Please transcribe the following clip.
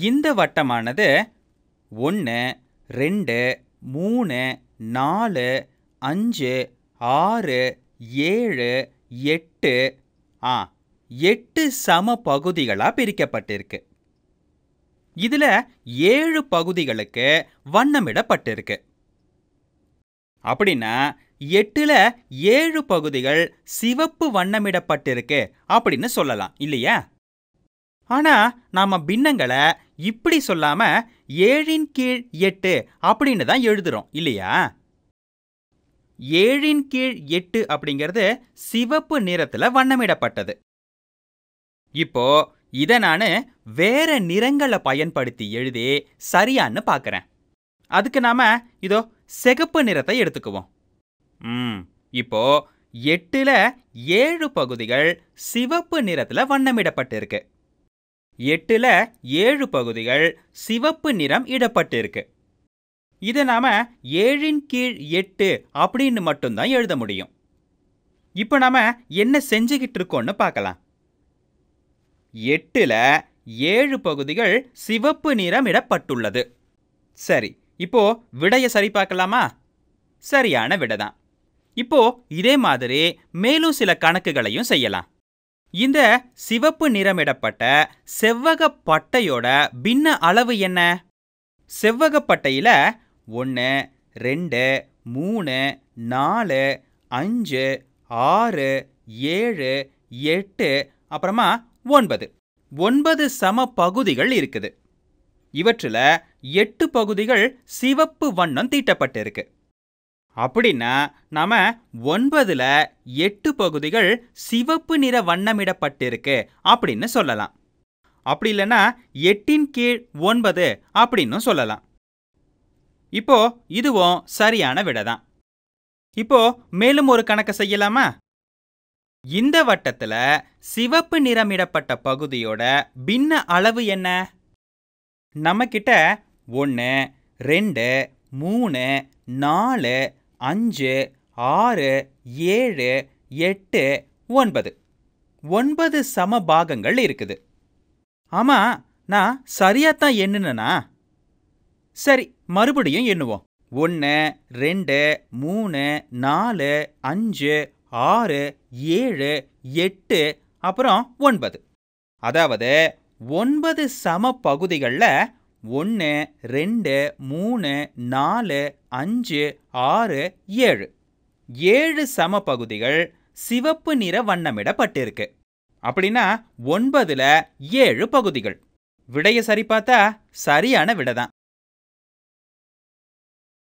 இந்த வட்டமானது ஒன்று ரெண்டு மூணு நாலு அஞ்சு ஆறு ஏழு எட்டு. ஆ எட்டு சம பகுதிகளாக பிரிக்கப்பட்டிருக்கு. இதில் ஏழு பகுதிகளுக்கு வண்ணமிடப்பட்டிருக்கு. அப்படின்னா எட்டுல ஏழு பகுதிகள் சிவப்பு வண்ணமிடப்பட்டிருக்கு அப்படின்னு சொல்லலாம் இல்லையா? ஆனா நாம பின்னங்களை இப்படி சொல்லாம ஏழின் கீழ் எட்டு அப்படின்னு தான் எழுதுறோம் இல்லையா? ஏழின் கீழ் எட்டு அப்படிங்கிறது சிவப்பு நிறத்துல வண்ணமிடப்பட்டது. இப்போ இதை நான் வேற நிறங்களை பயன்படுத்தி எழுதி சரியான்னு பார்க்குறேன் அதுக்கு நாம இதோ சிகப்பு நிறத்தை எடுத்துக்குவோம். ம் இப்போ எட்டுல ஏழு பகுதிகள் சிவப்பு நிறத்துல வண்ணமிடப்பட்டிருக்கு. எட்டுல ஏழு பகுதிகள் சிவப்பு நிறம் இடப்பட்டிருக்கு. இதை நாம ஏழின் கீழ் எட்டு அப்படின்னு மட்டும்தான் எழுத முடியும். இப்போ நாம என்ன செஞ்சுக்கிட்டு இருக்கோம்னு பார்க்கலாம். எட்டுல ஏழு பகுதிகள் சிவப்பு நிறம் இடப்பட்டுள்ளது. சரி இப்போ விடைய சரி பார்க்கலாமா? சரியான விடை தான் இப்போ இதே மாதிரி மேலும் சில கணக்குகளையும் செய்யலாம். இந்த சிவப்பு நிறமிடப்பட்ட செவ்வக பட்டையோட பின்ன அளவு என்ன? செவ்வக பட்டையில் ஒன்று ரெண்டு மூணு நாலு அஞ்சு ஆறு ஏழு எட்டு அப்புறமா ஒன்பது. ஒன்பது சம பகுதிகள் இருக்குது. இவற்றில் எட்டு பகுதிகள் சிவப்பு வண்ணம் தீட்டப்பட்டிருக்கு. அப்படின்னா நம்ம ஒன்பதுல எட்டு பகுதிகள் சிவப்பு நிற வண்ணமிடப்பட்டிருக்கு அப்படின்னு சொல்லலாம். அப்படி இல்லைன்னா எட்டின் கீழ் ஒன்பது அப்படின்னு சொல்லலாம். இப்போ இதுவும் சரியான விடை தான் இப்போ மேலும் ஒரு கணக்கு செய்யலாமா? இந்த வட்டத்தில் சிவப்பு நிறமிடப்பட்ட பகுதியோட பின்ன அளவு என்ன? நம்மக்கிட்ட ஒன்று ரெண்டு மூணு நாலு அஞ்சு ஆறு ஏழு எட்டு ஒன்பது. ஒன்பது சம பாகங்கள் இருக்குது. ஆமாம் நான் சரியாத்தான் எண்ணுனேனா? சரி மறுபடியும் எண்ணுவோம். ஒன்று ரெண்டு மூணு நாலு அஞ்சு ஆறு ஏழு எட்டு அப்புறம் ஒன்பது. அதாவது ஒன்பது சம பகுதிகளில் ஒன்று ரெண்டு மூணு நாலு அஞ்சு ஆறு ஏழு. ஏழு சம பகுதிகள் சிவப்பு நிற வண்ணமிடப்பட்டிருக்கு. அப்படின்னா ஒன்பதுல ஏழு பகுதிகள். விடைய சரி பார்த்தா சரியான விடை தான்